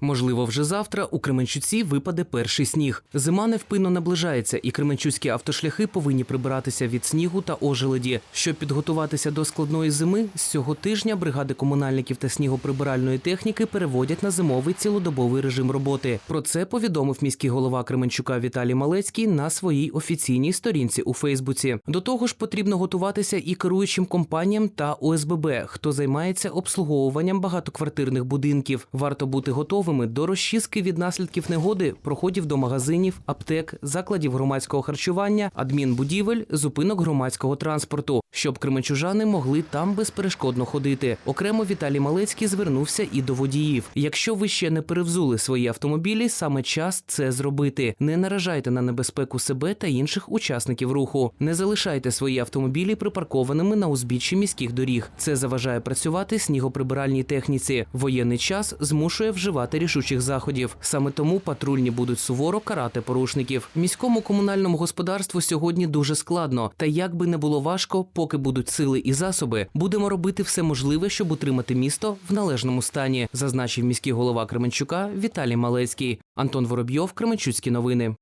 Можливо, вже завтра у Кременчуці випаде перший сніг. Зима невпинно наближається, і кременчуцькі автошляхи повинні прибиратися від снігу та ожеледі. Щоб підготуватися до складної зими, з цього тижня бригади комунальників та снігоприбиральної техніки переводять на зимовий цілодобовий режим роботи. Про це повідомив міський голова Кременчука Віталій Малецький на своїй офіційній сторінці у Фейсбуці. До того ж, потрібно готуватися і керуючим компаніям та ОСББ, хто займається обслуговуванням багатоквартирних будинків. Варто бути готовими до розчистки від наслідків негоди, проходів до магазинів, аптек, закладів громадського харчування, адмінбудівель, зупинок громадського транспорту, щоб кременчужани могли там безперешкодно ходити. Окремо Віталій Малецький звернувся і до водіїв. Якщо ви ще не перевзули свої автомобілі, саме час це зробити. Не наражайте на небезпеку себе та інших учасників руху. Не залишайте свої автомобілі припаркованими на узбіччі міських доріг. Це заважає працювати снігоприбиральній техніці. Воєнний час змушує рішучих заходів. Саме тому патрульні будуть суворо карати порушників. Міському комунальному господарству сьогодні дуже складно. Та як би не було важко, поки будуть сили і засоби, будемо робити все можливе, щоб утримати місто в належному стані, зазначив міський голова Кременчука Віталій Малецький. Антон Воробйов, Кременчуцькі новини.